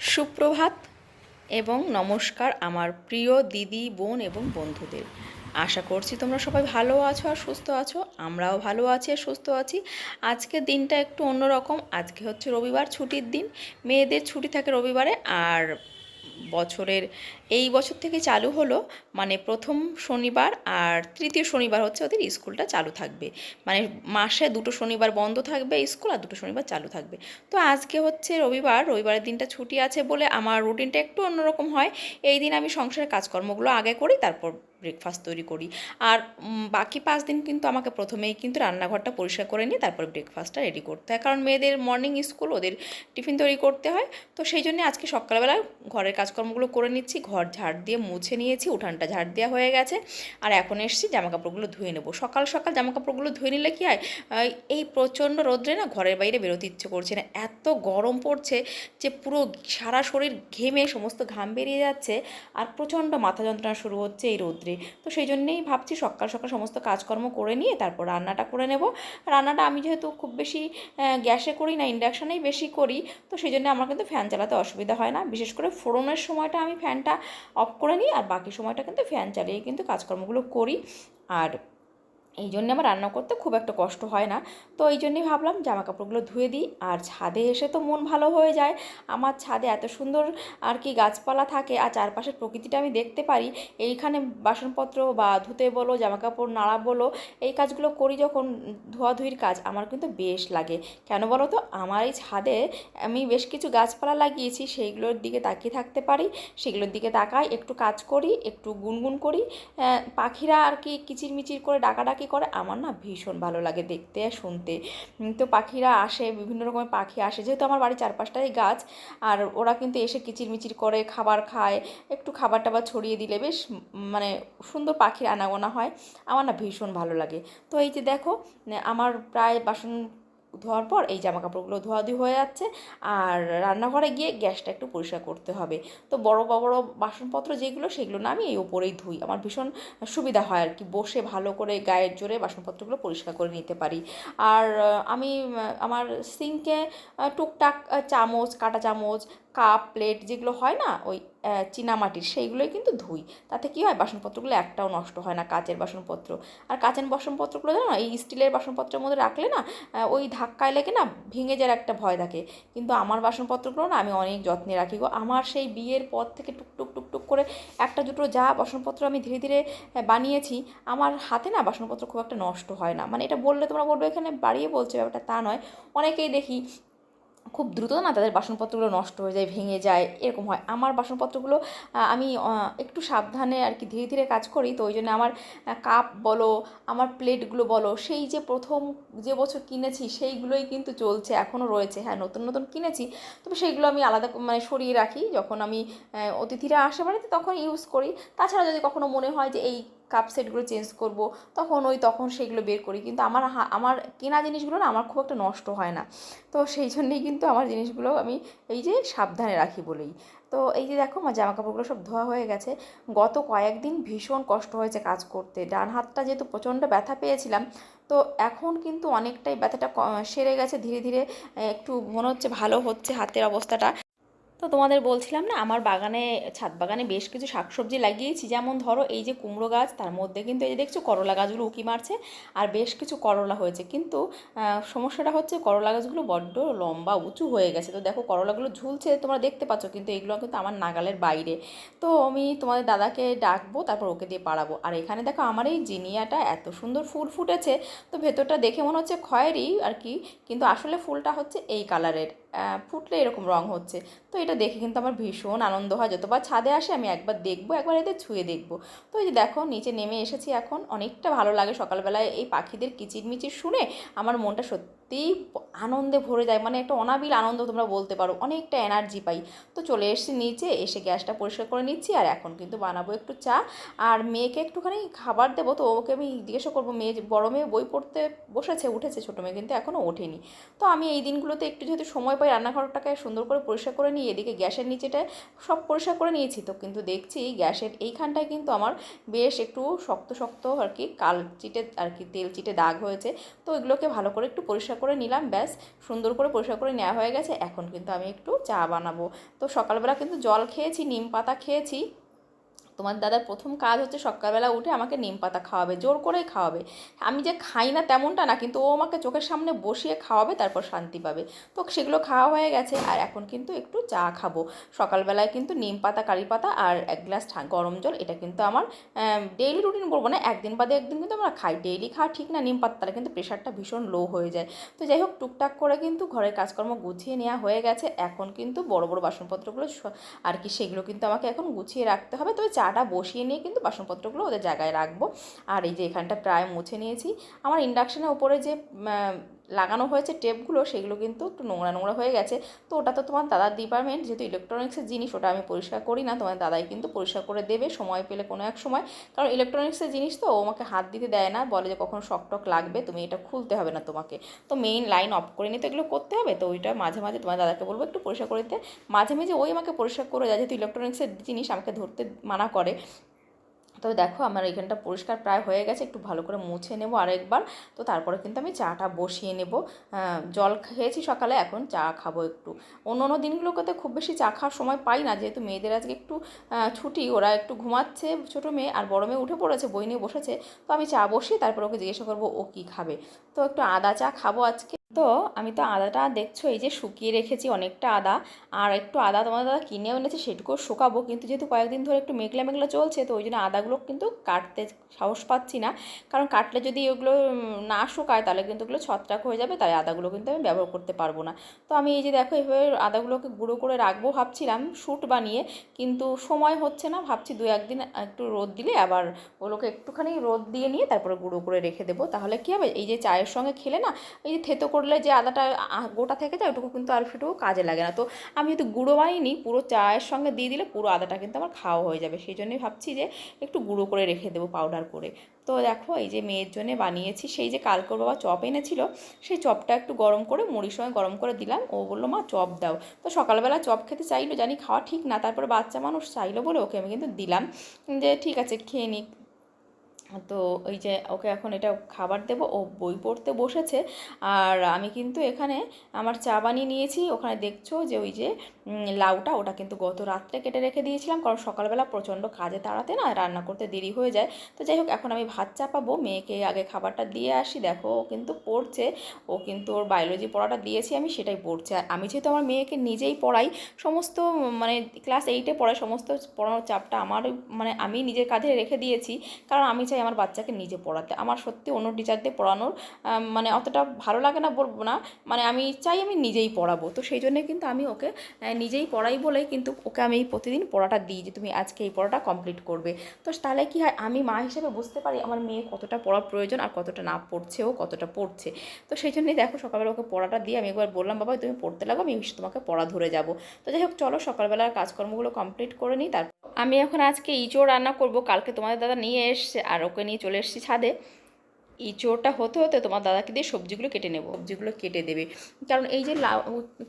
সুপ্রভাত এবং নমস্কার আমার প্রিয় দিদি, বোন এবং বন্ধুদের। আশা করছি তোমরা সবাই ভালো আছো আর সুস্থ আছো। আমরাও ভালো আছি আর সুস্থ আছি। আজকে দিনটা একটু অন্যরকম। আজকে হচ্ছে রবিবার, ছুটির দিন। মেয়েদের ছুটি থাকে রবিবারে আর বছরের এই বছর থেকে চালু হলো মানে প্রথম শনিবার আর তৃতীয় শনিবার হচ্ছে ওদের স্কুলটা চালু থাকবে। মানে মাসে দুটো শনিবার বন্ধ থাকবে স্কুল আর দুটো শনিবার চালু থাকবে। তো আজকে হচ্ছে রবিবার, রবিবারের দিনটা ছুটি আছে বলে আমার রুটিনটা একটু অন্যরকম হয়। এই দিন আমি সংসারের কাজকর্মগুলো আগে করি, তারপর ব্রেকফাস্ট তৈরি করি। আর বাকি পাঁচ দিন কিন্তু আমাকে প্রথমেই কিন্তু রান্নাঘরটা পরিষ্কার করে নিয়ে তারপর ব্রেকফাস্টটা রেডি করতে হয়। কারণ মেয়েদের মর্নিং স্কুল ওদের টিফিন তৈরি করতে হয়। তো সেই জন্য আজকে সকালবেলা ঘরের কাজকর্মগুলো করে নিচ্ছি। ঘর ঝাড় দিয়ে মুছে নিয়েছি, উঠানটা ঝাড় দেওয়া হয়ে গেছে। আর এখন এসছি জামাকাপড়গুলো ধুয়ে নেব। সকাল সকাল জামাকাপড়গুলো ধুয়ে নিলে কি হয় এই প্রচণ্ড রোদ্রে না ঘরের বাইরে বেরোতে ইচ্ছে করছে না। এত গরম পড়ছে যে পুরো সারা শরীর ঘেমে সমস্ত ঘাম বেরিয়ে যাচ্ছে। আর প্রচণ্ড মাথা যন্ত্রণা শুরু হচ্ছে এই রোদ্রে। তো সেই জন্যেই ভাবছি সকাল সকাল সমস্ত কাজকর্ম করে নিয়ে তারপর রান্নাটা করে নেব। রান্নাটা আমি যেহেতু খুব বেশি গ্যাসে করি না, ইন্ডাকশানেই বেশি করি, তো সেই জন্য আমার কিন্তু ফ্যান চালাতে অসুবিধা হয় না। বিশেষ করে ফোড়নের সময়টা আমি ফ্যানটা অফ করে নিই আর বাকি সময়টা কিন্তু ফ্যান চালিয়ে কিন্তু কাজকর্মগুলো করি। আর এই জন্য আমার রান্না করতে খুব একটা কষ্ট হয় না। তো এই জন্যই ভাবলাম জামা কাপড়গুলো ধুয়ে দিই। আর ছাদে এসে তো মন ভালো হয়ে যায়। আমার ছাদে এত সুন্দর আর কি গাছপালা থাকে আর চারপাশের প্রকৃতিটা আমি দেখতে পারি। এইখানে বাসনপত্র বা ধুতে বলো জামা কাপড় নাড়া বলো, এই কাজগুলো করি যখন ধোয়াধুয়ির কাজ আমার কিন্তু বেশ লাগে। কেন বলো তো? আমার এই ছাদে আমি বেশ কিছু গাছপালা লাগিয়েছি, সেইগুলোর দিকে তাকিয়ে থাকতে পারি। সেগুলোর দিকে তাকাই, একটু কাজ করি, একটু গুনগুন করি। পাখিরা আর কি কিচিরমিচির করে ডাকাডাকি করে আমার না ভীষণ ভালো লাগে দেখতে আর শুনতে। তো পাখিরা আসে, বিভিন্ন রকমের পাখি আসে। যেহেতু আমার বাড়ির চারপাশটাই গাছ, আর ওরা কিন্তু এসে কিচিরমিচির করে খাবার খায়, একটু খাবার টাবার ছড়িয়ে দিলে বেশ মানে সুন্দর পাখির আনাগোনা হয়। আমার না ভীষণ ভালো লাগে। তো এই যে দেখো আমার প্রায় বাসন ধোয়ার পর এই জামা কাপড়গুলো ধোয়াধুই হয়ে যাচ্ছে আর রান্নাঘরে গিয়ে গ্যাসটা একটু পরিষ্কার করতে হবে। তো বড় বড় বাসনপত্র যেগুলো সেগুলো না আমি এই ওপরেই ধুই। আমার ভীষণ সুবিধা হয় আর কি, বসে ভালো করে গায়ের জোরে বাসনপত্রগুলো পরিষ্কার করে নিতে পারি। আর আমি, আমার সিঙ্কে টুকটাক চামচ, কাটা চামচ কাপ, প্লেট যেগুলো হয় না, ওই চীনামাটির সেইগুলোই কিন্তু ধুই। তাতে কী হয়, বাসনপত্রগুলো একটাও নষ্ট হয় না, কাচের বাসনপত্র। আর কাচের বাসনপত্রগুলো জানো, এই স্টিলের বাসনপত্রের মধ্যে রাখলে না ওই ধাক্কায় লেগে না ভেঙে যাওয়ার একটা ভয় থাকে। কিন্তু আমার বাসনপত্রগুলো না আমি অনেক যত্নে রাখি গো। আমার সেই বিয়ের পর থেকে টুকটুক টুকটুক করে একটা দুটো যা বাসনপত্র আমি ধীরে ধীরে বানিয়েছি, আমার হাতে না বাসনপত্র খুব একটা নষ্ট হয় না। মানে এটা বললে তোমরা বলবে, এখানে বাড়িয়ে বলছে, ব্যাপারটা তা নয়। অনেকেই দেখি খুব দ্রুত না তাদের বাসনপত্রগুলো নষ্ট হয়ে যায়, ভেঙে যায়, এরকম হয়। আমার বাসনপত্রগুলো আমি একটু সাবধানে আর কি ধীরে ধীরে কাজ করি, তো ওই জন্য আমার কাপ বলো, আমার প্লেটগুলো বলো, সেই যে প্রথম যে বছর কিনেছি, সেইগুলোই কিন্তু চলছে, এখনও রয়েছে। হ্যাঁ নতুন নতুন কিনেছি, তবে সেইগুলো আমি আলাদা মানে সরিয়ে রাখি। যখন আমি অতিথিরা আসে বাড়িতে, তখন ইউজ করি। তাছাড়া যদি কখনো মনে হয় যে এই কাপ সেটগুলো চেঞ্জ করব, তখন ওই তখন সেগুলো বের করি। কিন্তু আমার আমার কেনা জিনিসগুলো না আমার খুব একটা নষ্ট হয় না। তো সেই জন্যেই কিন্তু আমার জিনিসগুলো আমি এই যে সাবধানে রাখি বলেই। তো এই যে দেখো আমার জামা কাপড়গুলো সব ধোয়া হয়ে গেছে। গত কয়েকদিন ভীষণ কষ্ট হয়েছে কাজ করতে। ডান হাতটা যেহেতু প্রচণ্ড ব্যথা পেয়েছিলাম, তো এখন কিন্তু অনেকটাই ব্যথাটা সেরে গেছে। ধীরে ধীরে একটু মনে হচ্ছে ভালো হচ্ছে হাতের অবস্থাটা। তো তোমাদের বলছিলাম না, আমার বাগানে, ছাদ বাগানে বেশ কিছু শাকসবজি লাগিয়েছি। যেমন ধরো এই যে কুমড়ো গাছ, তার মধ্যে কিন্তু এই যে দেখছ করলা গাছগুলো উকি মারছে, আর বেশ কিছু করলা হয়েছে। কিন্তু সমস্যাটা হচ্ছে করলা গাছগুলো বড্ড লম্বা, উঁচু হয়ে গেছে। তো দেখো করলাগুলো ঝুলছে, তোমরা দেখতে পাচ্ছ, কিন্তু এগুলো কিন্তু আমার নাগালের বাইরে। তো আমি তোমাদের দাদাকে ডাকবো, তারপর ওকে দিয়ে পাড়াবো। আর এখানে দেখো আমার এই জিনিয়াটা এত সুন্দর ফুল ফুটেছে, তো ভেতরটা দেখে মনে হচ্ছে খয়েরি আর কি, কিন্তু আসলে ফুলটা হচ্ছে এই কালারের ফুটলে এরকম রং হচ্ছে। তো এটা দেখে কিন্তু আমার ভীষণ আনন্দ হয়। যতবার ছাদে আসে আমি একবার দেখব, একবার এদের ছুঁয়ে দেখব। তো এই যে দেখো, নিচে নেমে এসেছি এখন। অনেকটা ভালো লাগে সকালবেলায় এই পাখিদের কিচিরমিচির শুনে। আমার মনটা সত্যিই আনন্দে ভরে যায় মানে একটা অনাবিল আনন্দ তোমরা বলতে পারো, অনেকটা এনার্জি পাই। তো চলে এসেছি নিচে, এসে গ্যাসটা পরিষ্কার করে নিচ্ছি, আর এখন কিন্তু বানাবো একটু চা। আর মেয়েকে একটুখানি খাবার দেবো, তো ওকে আমি জিজ্ঞাসা করব, মেয়ে বড় মেয়ে বই পড়তে বসেছে, উঠেছে, ছোটো মেয়ে কিন্তু এখনও ওঠেনি। তো আমি এই দিনগুলোতে একটু যেহেতু সময় পাই, রান্নাঘরটাকে সুন্দর করে পরিষ্কার করে নিই এদিকে গ্যাসের নিচেটায় সব পরিষ্কার করে নিয়েছি, তো কিন্তু দেখছি গ্যাসের এইখানটায় কিন্তু আমার বেশ একটু শক্ত শক্ত আর কি কাল চিটে আর কি তেল চিটে দাগ হয়েছে। তো এগুলোকে ভালো করে একটু পরিষ্কার করে নিলাম, ব্যাস। সুন্দর করে পরিষ্কার করে নেওয়া হয়ে গেছে। এখন কিন্তু আমি একটু চা বানাবো। তো সকালবেলা কিন্তু জল খেয়েছি, নিম পাতা খেয়েছি। তোমার দাদার প্রথম কাজ হচ্ছে সকালবেলা উঠে আমাকে নিম পাতা খাওয়াবে, জোর করেই খাওয়াবে। আমি যে খাই না তেমনটা না, কিন্তু ও আমাকে চোখের সামনে বসিয়ে খাওয়াবে, তারপর শান্তি পাবে। তো সেগুলো খাওয়া হয়ে গেছে, আর এখন কিন্তু একটু চা খাব। সকালবেলায় কিন্তু নিম পাতা, কারি পাতা আর এক গ্লাস গরম জল, এটা কিন্তু আমার ডেইলি রুটিন বলব না, একদিন বাদে একদিন কিন্তু আমরা খাই। ডেইলি খাওয়া ঠিক না, নিম পাতাটা কিন্তু প্রেশারটা ভীষণ লো হয়ে যায়। তো যাই হোক, টুকটাক করে কিন্তু ঘরের কাজকর্ম গুছিয়ে নেওয়া হয়ে গেছে। এখন কিন্তু বড় বড় বাসনপত্রগুলো আর কি সেগুলো কিন্তু আমাকে এখন গুছিয়ে রাখতে হবে। তবে চাটা বসিয়ে নিয়ে কিন্তু বাসনপত্রগুলো ওদের জায়গায় রাখব। আর এই যে এখানটা প্রায় মুছে নিয়েছি। আমার ইন্ডাকশানের উপরে যে লাগানো হয়েছে টেপগুলো, সেগুলো কিন্তু একটু নোংরা নোংরা হয়ে গেছে। তো ওটা তো তোমার দাদার ডিপার্টমেন্ট যেহেতু ইলেকট্রনিক্সের জিনিস, ওটা আমি পরিষ্কার করি না, তোমার দাদাই কিন্তু পরিষ্কার করে দেবে সময় পেলে কোনো এক সময়। কারণ ইলেকট্রনিক্সের জিনিস তো ও আমাকে হাত দিতে দেয় না, বলে যে কখনো শক টক লাগবে, তুমি এটা খুলতে হবে না তোমাকে। তো মেইন লাইন অফ করে নিতে এগুলো করতে হবে, তো ওইটা মাঝে মাঝে তোমার দাদাকে বলব একটু পরিষ্কার করে দিতে। মাঝে মাঝে ওই আমাকে পরিষ্কার করে দেয়, যেহেতু ইলেকট্রনিক্সের জিনিস আমাকে ধরতে মানা করে। তবে দেখো আমার এখানটা পরিষ্কার প্রায় হয়ে গেছে, একটু ভালো করে মুছে নেব আরেকবার। তো তারপরে কিন্তু আমি চাটা বসিয়ে নেব। জল খেয়েছি সকালে, এখন চা খাব একটু। অন্য অন্য দিনগুলোতে খুব বেশি চা খাওয়ার সময় পাই না, যেহেতু মেয়েদের আজকে একটু ছুটি, ওরা একটু ঘুমাচ্ছে, ছোটো মেয়ে, আর বড় মেয়ে উঠে পড়েছে, বই নিয়ে বসেছে। তো আমি চা বসিয়ে তারপর ওকে জিজ্ঞাসা করব ও কী খাবে। তো একটু আদা চা খাব আজকে। তো আমি তো আদাটা দেখছ, এই যে শুকিয়ে রেখেছি অনেকটা আদা। আর একটু আদা তোমার দাদা কিনেও এনেছে, সেটুকুও শুকাবো। কিন্তু যেহেতু কয়েকদিন ধরে একটু মেঘলা মেঘলা চলছে, তো ওই জন্য আদাগুলো কিন্তু কাটতে সাহস পাচ্ছি না। কারণ কাটলে যদি ওগুলো না শুকায়, তাহলে কিন্তু ওগুলো ছত্রাক হয়ে যাবে, তাই আদাগুলো কিন্তু আমি ব্যবহার করতে পারব না। তো আমি এই যে দেখো এইভাবে আদাগুলোকে গুঁড়ো করে রাখব ভাবছিলাম শ্যুট বানিয়ে। কিন্তু সময় হচ্ছে না, ভাবছি দু একদিন একটু রোদ দিলে আবার ওগুলোকে একটুখানি রোদ দিয়ে নিয়ে তারপরে গুঁড়ো করে রেখে দেবো। তাহলে কী হবে? এই যে চায়ের সঙ্গে খেলে না, এই যে থেতো করলে যে আদাটা গোটা থেকে যায়, ওটুকু কিন্তু আর সেটুকু কাজে লাগে না। তো আমি যদি গুঁড়ো বানিয়ে পুরো চায়ের সঙ্গে দিয়ে দিলে পুরো আদাটা কিন্তু আমার খাওয়া হয়ে যাবে। সেই জন্যই ভাবছি যে একটু গুঁড়ো করে রেখে দেবো পাউডার করে। তো দেখো, এই যে মেয়ের জন্য বানিয়েছি, সেই যে কালকর বাবা চপ এনেছিল, সেই চপটা একটু গরম করে, মুড়ির সঙ্গে গরম করে দিলাম। ও বলল, মা, চপ দাও। তো সকালবেলা চপ খেতে চাইলো, জানি খাওয়া ঠিক না, তারপরে বাচ্চা মানুষ চাইলো বলে ওকে আমি কিন্তু দিলাম। যে ঠিক আছে, খেয়ে নিক। তো ওই যে ওকে এখন এটা খাবার দেবো, ও বই পড়তে বসেছে। আর আমি কিন্তু এখানে আমার চা বানিয়ে নিয়েছি। ওখানে দেখছ যে ওই যে লাউটা ওটা কিন্তু গত রাত্রে কেটে রেখে দিয়েছিলাম। কারণ সকালবেলা প্রচণ্ড কাজে তাড়াতে না রান্না করতে দেরি হয়ে যায়। তো যাই হোক, এখন আমি ভাত চাপাবো। মেয়েকে আগে খাবারটা দিয়ে আসি। দেখো, ও কিন্তু পড়ছে। ও কিন্তু ওর বায়োলজি পড়াটা দিয়েছি আমি, সেটাই পড়ছে। আর আমি যেহেতু আমার মেয়েকে নিজেই পড়াই, সমস্ত মানে ক্লাস এইটে পড়াই, সমস্ত পড়ানোর চাপটা আমার মানে আমি নিজের কাঁধে রেখে দিয়েছি। কারণ আমি চাই আমার বাচ্চাকে নিজে পড়াতে। আমার সত্যি অন্য টিচারদের পড়ানোর মানে অতটা ভালো লাগে না বলব না। মানে আমি চাই আমি নিজেই পড়াবো। তো সেই জন্যে কিন্তু আমি ওকে নিজেই পড়াই বলেই কিন্তু ওকে আমি প্রতিদিন পড়াটা দিই যে তুমি আজকে এই পড়াটা কমপ্লিট করবে। তো তাহলে কি হয়, আমি মা হিসেবে বুঝতে পারি আমার মেয়ে কতটা পড়ার প্রয়োজন আর কতটা না পড়ছে ও কতটা পড়ছে। তো সেই জন্যই দেখো সকালবেলা ওকে পড়াটা দিয়ে আমি একবার বললাম, বাবা তুমি পড়তে লাগো, আমি তোমাকে পড়া ধরে যাব। তো যাই হোক, চলো সকালবেলার কাজকর্মগুলো কমপ্লিট করে নিই, তারপর আমি এখন আজকে ইঁচড় রান্না করব, কালকে তোমাদের দাদা নিয়ে এসছে আর ওকে নিয়ে চলে এসেছি ছাদে। ইঁচড়টা হতে হতে তোমার দাদাকে দিয়ে সবজিগুলো কেটে নেব, সবজিগুলো কেটে দেবে। কারণ এই যে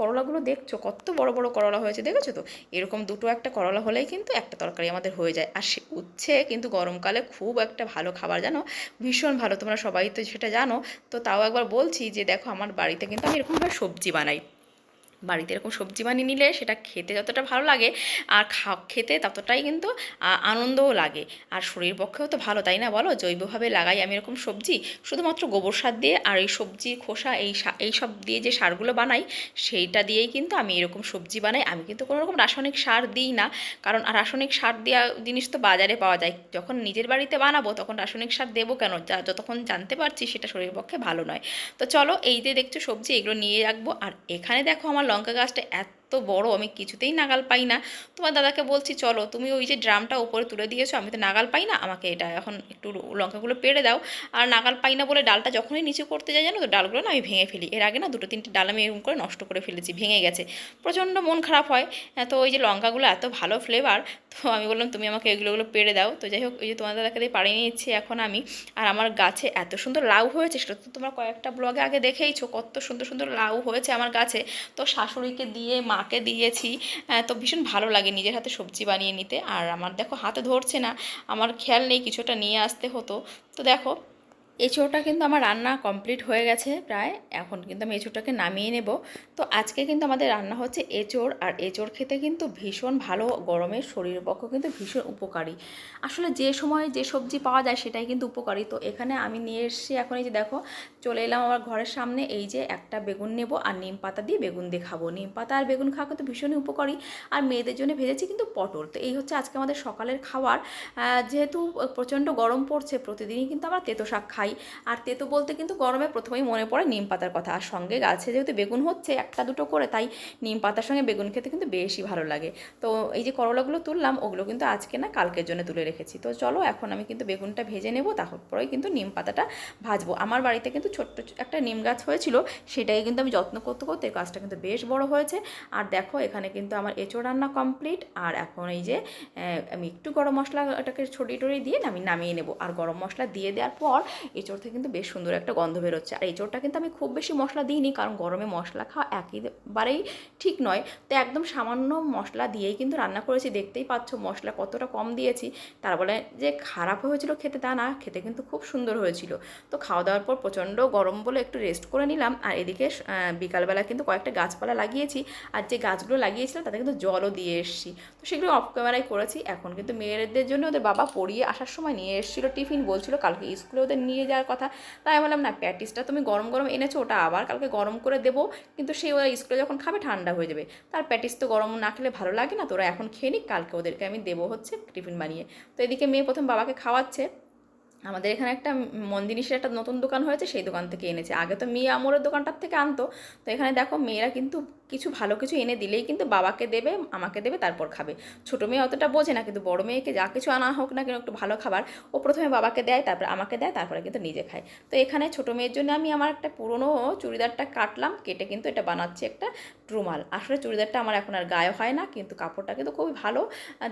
করলাগুলো দেখছ, কত বড় বড় করলা হয়েছে, দেখেছ তো? এরকম দুটো একটা করলা হলেই কিন্তু একটা তরকারি আমাদের হয়ে যায়। আর সে উচ্ছে কিন্তু গরমকালে খুব একটা ভালো খাবার, জানো? ভীষণ ভালো, তোমরা সবাই তো সেটা জানো। তো তাও একবার বলছি যে, দেখো আমার বাড়িতে কিন্তু আমি এরকমভাবে সবজি বানাই। বাড়িতে এরকম সবজি বানিয়ে নিলে সেটা খেতে যতটা ভালো লাগে আর খা, খেতে ততটাই কিন্তু আনন্দও লাগে। আর শরীর পক্ষেও তো ভালো, তাই না বলো? জৈবভাবে লাগাই আমি এরকম সবজি, শুধুমাত্র গোবর সার দিয়ে আর এই সবজি, খোসা, এই এই সব দিয়ে যে সারগুলো বানাই, সেইটা দিয়েই কিন্তু আমি এরকম সবজি বানাই। আমি কিন্তু কোনো রকম রাসায়নিক সার দিই না, কারণ রাসায়নিক সার দেওয়া জিনিস তো বাজারে পাওয়া যায়। যখন নিজের বাড়িতে বানাবো তখন রাসায়নিক সার দেবো কেন? যা, যতক্ষণ জানতে পারছি সেটা শরীর পক্ষে ভালো নয়। তো চলো এই যে দেখছ সবজি, এগুলো নিয়ে রাখব। আর এখানে দেখো আমার লঙ্কা গাছটা এত এত বড়, আমি কিছুতেই নাগাল পাই না। তোমার দাদাকে বলছি, চলো, তুমি ওই যে ড্রামটা উপরে তুলে দিয়েছ, আমি তো নাগাল পাই না। আমাকে এটা এখন একটু লঙ্কাগুলো পেড়ে দাও। আর নাগাল পাই না বলে ডালটা যখনই নিচু করতে যাই, জানো তো, ডালগুলো না আমি ভেঙে ফেলি। এর আগে না দুটো তিনটে ডাল আমি এরকম করে নষ্ট করে ফেলেছি, ভেঙে গেছে। প্রচণ্ড মন খারাপ হয়। তো ওই যে লঙ্কাগুলো এত ভালো ফ্লেভার তো আমি বললাম, তুমি আমাকে এগুলোগুলো পেড়ে দাও। তো যাই হোক, ওই যে তোমার দাদাকে দিয়ে পাড়িয়ে নিচ্ছি এখন আমি। আর আমার গাছে এত সুন্দর লাউ হয়েছে, সেটা তো তোমরা কয়েকটা ব্লগে আগে দেখেইছো, কত সুন্দর সুন্দর লাউ হয়েছে আমার গাছে। তো শাশুড়িকে দিয়ে মাকে দিয়েছি তো ভীষণ ভালো লাগে নিজের হাতে সবজি বানিয়ে নিতে। আর আমার দেখো হাতে ধরছে না, আমার খেয়াল নেই কিছুটা নিয়ে আসতে হতো। তো দেখো, এঁচোড়টা কিন্তু আমার রান্না কমপ্লিট হয়ে গেছে প্রায়, এখন কিন্তু আমি এঁচোড়টাকে নামিয়ে নেব। তো আজকে কিন্তু আমাদের রান্না হচ্ছে এঁচোড়, আর এঁচোড় খেতে কিন্তু ভীষণ ভালো গরমের শরীরের পক্ষে কিন্তু ভীষণ উপকারী। আসলে যে সময় যে সবজি পাওয়া যায় সেটাই কিন্তু উপকারী। তো এখানে আমি নিয়ে এসেছি এখন এই যে দেখো চলে এলাম আমার ঘরের সামনে। এই যে একটা বেগুন নেব আর নিম পাতা দিয়ে বেগুন দিয়ে খাব নিম পাতা আর বেগুন খাওয়া কিন্তু ভীষণই উপকারী আর মেয়েদের জন্য ভেজেছি কিন্তু পটল। তো এই হচ্ছে আজকে আমাদের সকালের খাবার। যেহেতু প্রচণ্ড গরম পড়ছে, প্রতিদিনই কিন্তু আমরা তেতো শাক খাই। আর তেতো বলতে কিন্তু গরমে প্রথমেই মনে পড়ে নিম পাতার কথা। আর সঙ্গে গাছে যেহেতু বেগুন হচ্ছে, একটা দুটো করে, তাই নিম পাতার সঙ্গে বেগুন খেতে কিন্তু বেশি ভালো লাগে। তো এই যে করলাগুলো তুললাম, ওগুলো কিন্তু আজকে না কালকের জন্য তুলে রেখেছি। তো চলো, এখন আমি কিন্তু বেগুনটা ভেজে নেব, তারপরেই কিন্তু নিম পাতাটা ভাজবো। আমার বাড়িতে কিন্তু ছোট্ট একটা নিম গাছ হয়েছিল সেটাই কিন্তু আমি যত্ন করতে করতে এই গাছটা কিন্তু বেশ বড় হয়েছে। আর দেখো, এখানে কিন্তু আমার এঁচো রান্না কমপ্লিট আর এখন এই যে আমি একটু গরম মশলাটাকে ছড়িয়ে টড়িয়ে দিয়ে আমি নামিয়ে নেব। আর গরম মশলা দিয়ে দেওয়ার পর এঁচোড় থেকে কিন্তু বেশ সুন্দর একটা গন্ধ বেরোচ্ছে। আর এঁচোড়টা কিন্তু আমি খুব বেশি মশলা দিইনি, কারণ গরমে মশলা খাওয়া একেবারেই ঠিক নয়। তো একদম সামান্য মশলা দিয়েই কিন্তু রান্না করেছি। দেখতেই পাচ্ছ মশলা কতটা কম দিয়েছি। তার বলে যে খারাপ হয়েছিল খেতে তা না, খেতে কিন্তু খুব সুন্দর হয়েছিল। তো খাওয়া দাওয়ার পর প্রচণ্ড গরম বলে একটু রেস্ট করে নিলাম। আর এদিকে বিকালবেলা কিন্তু কয়েকটা গাছপালা লাগিয়েছি। আর যে গাছগুলো লাগিয়েছিলাম, তাতে কিন্তু জলও দিয়ে এসেছি। তো সেগুলো অফ ক্যামেরায় করেছি। এখন কিন্তু মেয়েদের জন্য ওদের বাবা পড়িয়ে আসার সময় নিয়ে এসেছিল টিফিন, বলছিল কালকে স্কুলে ওদের নিয়ে যাওয়ার কথা। তাই বললাম, না প্যাটিসটা তুমি গরম গরম এনেছো, ওটা আবার কালকে গরম করে দেবো। কিন্তু সে ওরা স্কুলে যখন খাবে, ঠান্ডা হয়ে যাবে। তার প্যাটিস তো গরম না খেলে ভালো লাগে না। তোরা এখন খেয়ে নিক, কালকে ওদেরকে আমি দেবো হচ্ছে টিফিন বানিয়ে। তো এদিকে মেয়ে প্রথম বাবাকে খাওয়াচ্ছে। আমাদের এখানে একটা মন্দিনিসের একটা নতুন দোকান হয়েছে, সেই দোকান থেকে এনেছে। আগে তো মেয়ে আমরের দোকানটার থেকে আনতো। তো এখানে দেখো মেয়েরা কিন্তু কিছু ভালো কিছু এনে দিলেই কিন্তু বাবাকে দেবে, আমাকে দেবে, তারপর খাবে। ছোটো মেয়ে অতটা বোঝে না, কিন্তু বড় মেয়েকে যা কিছু আনা হোক না কেন, একটু ভালো খাবার, ও প্রথমে বাবাকে দেয়, তারপর আমাকে দেয়, তারপরে কিন্তু নিজে খায়। তো এখানে ছোটো মেয়ের জন্য আমি আমার একটা পুরনো চুড়িদারটা কাটলাম, কেটে কিন্তু এটা বানাচ্ছি একটা রুমাল। আসলে চুড়িদারটা আমার এখন আর গায়ে হয় না, কিন্তু কাপড়টা কিন্তু খুবই ভালো।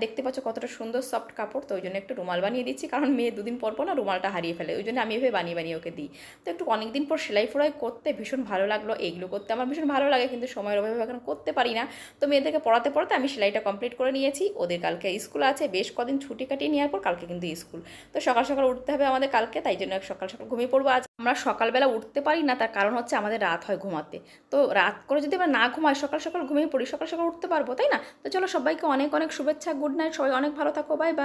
দেখতে পাচ্ছ কতটা সুন্দর সফট কাপড়, তো ওই জন্য একটু রুমাল বানিয়ে দিচ্ছি, কারণ মেয়ে দুদিন পর পর না রুমালটা হারিয়ে ফেলে, ওই জন্য আমি এভাবে বানিয়ে বানিয়ে ওকে দিই। তো একটু অনেকদিন পর সেলাই ফোড়াই করতে ভীষণ ভালো লাগল এইগুলো করতে আমার ভীষণ ভালো লাগে, কিন্তু সময়ের অভাবে এখন করতে পারি না। তো মেয়েদেরকে পড়াতে পড়াতে আমি সেলাইটা কমপ্লিট করে নিয়েছি। ওদের কালকে স্কুল আছে, বেশ কদিন ছুটি কাটিয়ে নেওয়ার পর কালকে কিন্তু স্কুল তো সকাল সকাল উঠতে হবে আমাদের কালকে, তাই জন্য সকাল সকাল ঘুমিয়ে পড়ব আজ। আমরা সকালবেলা উঠতে পারি না, তার কারণ হচ্ছে আমাদের রাত হয় ঘুমাতে। তো রাত করে যদি আমরা না ঘুমাই, সকাল সকাল ঘুমিয়ে পড়ি, সকাল সকাল উঠতে পারব, তাই না? তো চলো সবাইকে অনেক অনেক শুভেচ্ছা গুড নাইট সবাই অনেক ভালো থাকো বাই বাই